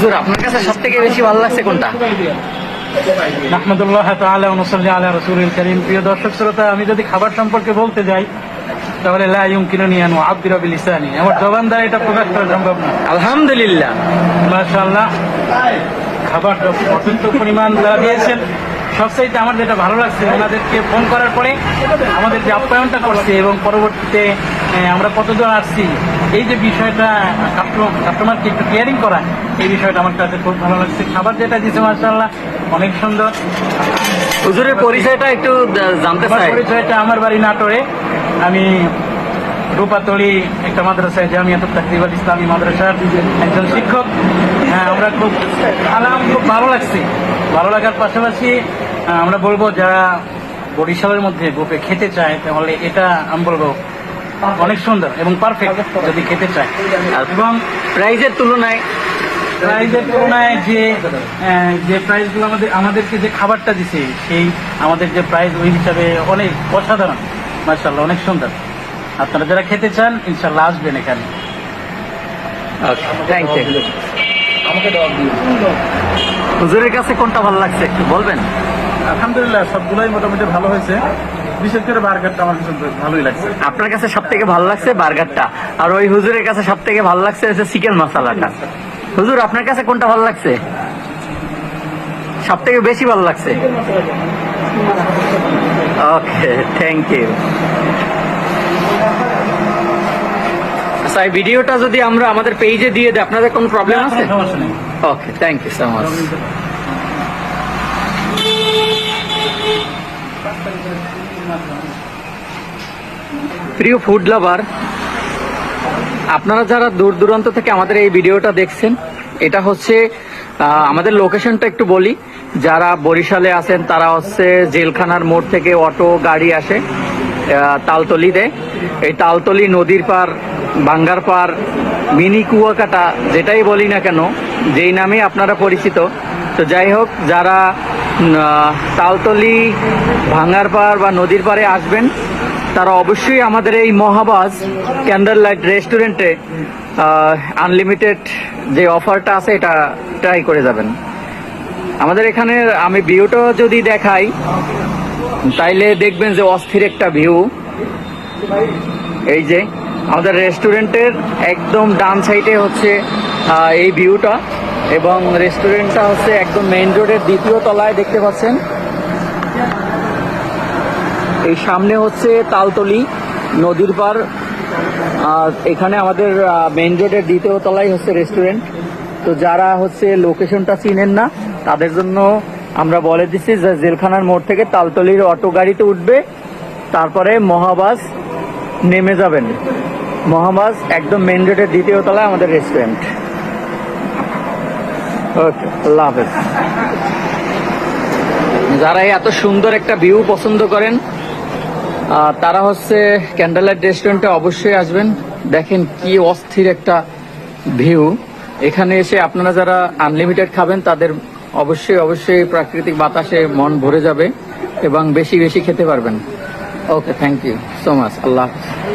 হুজুর আপনার কাছে সব থেকে বেশি ভালো লাগছে কোনটা? আহমদুল্লাহ তাআলা ওয়া নুসাল্লি আলা রাসূলিল কারীম। প্রিয় দর্শক শ্রোতা আমি যদি খাবার সম্পর্কে বলতে যাই তাহলে লা ইউমকিনুনি আন উআব্বিরা বিলিসানি। আমার জবান দ্বারা এটা প্রকাশ করা সম্ভব না। আলহামদুলিল্লাহ। মাশাআল্লাহ খাবার অত্যন্ত পরিমাণ তারা দিয়েছেন সবচাইতে আমার যেটা ভালো লাগছে ওনাদেরকে ফোন করার পরে আমাদের যে আপ্যায়নটা করছে এবং পরবর্তীতে আমরা কতজন আসছি এই যে বিষয়টা কাস্টমার কাস্টমারকে একটু কেয়ারিং করা এই বিষয়টা আমার কাছে খুব ভালো লাগছে। খাবার যেটা দিয়েছে মাশাআল্লাহ অনেক সুন্দর। হুজুরের পরিচয়টা একটু জানতে চাই। পরিচয়টা আমার বাড়ি নাটোরে। আমি রূপাতলি একটা মাদ্রাসায় জামিয়াতুল তাকরিবাল ইসলামী মাদ্রাসার একজন শিক্ষক। হ্যাঁ আমরা খুব আলাম খুব ভালো লাগছে। ভালো লাগার পাশাপাশি আমরা বলব যারা বরিশালের মধ্যে বুফে খেতে চায় তাহলে এটা আমি বলব অনেক সুন্দর এবং পারফেক্ট যদি খেতে চায়। এবং প্রাইজের তুলনায় প্রাইজের তুলনায় যে যে প্রাইজগুলো আমাদের আমাদেরকে যে খাবারটা দিছে সেই আমাদের যে প্রাইজ ওই হিসাবে অনেক অসাধারণ। মার্শাল্লাহ অনেক সুন্দর। আপনারা যারা খেতে চান ইনশাল্লাহ আসবেন এখানে। হুজুরের কাছে কোনটা ভালো লাগছে একটু বলবেন? আলহামদুলিল্লাহ সবগুলোই মোটামুটি ভালো হয়েছে। বিশেষ করে বার্গারটা আমার কাছে ভালোই লাগছে। আপনার কাছে সব থেকে ভালো লাগছে বার্গারটা আর ওই হুজুরের কাছে সব থেকে ভালো লাগছে হচ্ছে চিকেন মশলাটা। হুজুর আপনার কাছে কোনটা ভালো লাগছে? সব থেকে বেশি ভালো লাগছে? ওকে থ্যাংক ইউ আচ্ছা এই ভিডিওটা যদি আমরা আমাদের পেজে দিয়ে দিই আপনাদের কোনো প্রবলেম আছে? Okay thank you so much প্রিয় ফুড লাভার আপনারা যারা দূর দূরান্ত থেকে আমাদের এই ভিডিওটা দেখছেন, এটা হচ্ছে আমাদের লোকেশনটা একটু বলি। যারা বরিশালে আছেন, তারা হচ্ছে জেলখানার মোড় থেকে অটো, গাড়ি আসে তালতলিতে এই তালতলি নদীর পার, বাঙ্গার পার, মিনি কুয়াকাটা, যেটাই বলি না কেন, যেই নামে আপনারা পরিচিত। তো যাই হোক, যারা তালতলি, ভাঙ্গার পার বা নদীর পাড়ে আসবেন তারা অবশ্যই আমাদের এই মহাবাজ ক্যান্ডেল লাইট রেস্টুরেন্টে আনলিমিটেড যে অফারটা আছে এটা ট্রাই করে যাবেন। আমাদের এখানে আমি ভিউটা যদি দেখাই, তাইলে দেখবেন যে অস্থির একটা ভিউ এই যে, আমাদের রেস্টুরেন্টের একদম ডান সাইডে হচ্ছে এই ভিউটা এবং রেস্টুরেন্টটা হচ্ছে একদম মেইন রোডের দ্বিতীয় তলায় দেখতে পাচ্ছেন। এই সামনে হচ্ছে তালতলি নদীর পার। এখানে আমাদের মেইন রোডের দ্বিতীয় তলায় হচ্ছে রেস্টুরেন্ট তো যারা হচ্ছে লোকেশনটা চিনেন না, তাদের জন্য আমরা বলে দিচ্ছি যে জেলখানার মোড় থেকে তালতলির অটো গাড়িতে উঠবে, তারপরে মহাবাস নেমে যাবেন। মহাবাস একদম মেইন রোডের দ্বিতীয় তলায় আমাদের রেস্টুরেন্ট ওকে আল্লাহ হাফেজ। যারা এত সুন্দর একটা ভিউ পছন্দ করেন তারা হচ্ছে ক্যান্ডেল লাইট রেস্টুরেন্টে অবশ্যই আসবেন। দেখেন কি অস্থির একটা ভিউ। এখানে এসে আপনারা যারা আনলিমিটেড খাবেন, তাদের অবশ্যই অবশ্যই প্রাকৃতিক বাতাসে মন ভরে যাবে এবং বেশি বেশি খেতে পারবেন। Okay thank you so much Allah Hafiz.